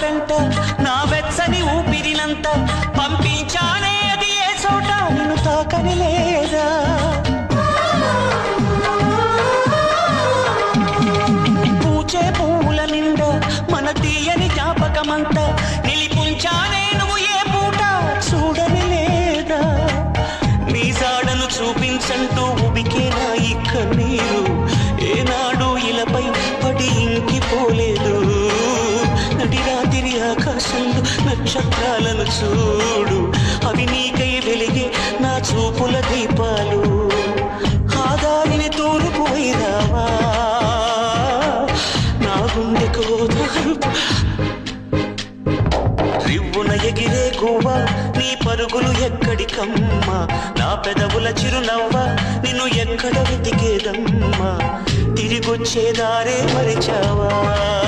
వెంట నా వెచ్చని ఊపిరినంత పంపించానే అది ఏ చోట? నిన్ను తాకని లేదా? పూచే పూల నిండా మన తీయని జ్ఞాపకమంతా నిలిపుంచానే నువ్వు ఏ పూట? చూడని లేదా? నీ సాడను చూపించంటూ నడి రాత్రి ఆకాశంలో నక్షత్రాలను చూడు. అవి నీకై వెలిగే నా చూపుల దీపాలు. ఆదారిని తూర్పు వైరావా. నా గుండెకు రివ్వున ఎగిరే గువ్వ నీ పరుగులు ఎక్కడికమ్మా? నా పెదవుల చిరునవ్వ నిన్ను ఎక్కడ వెతికేదమ్మా? తిరిగొచ్చే దారే మరిచావా?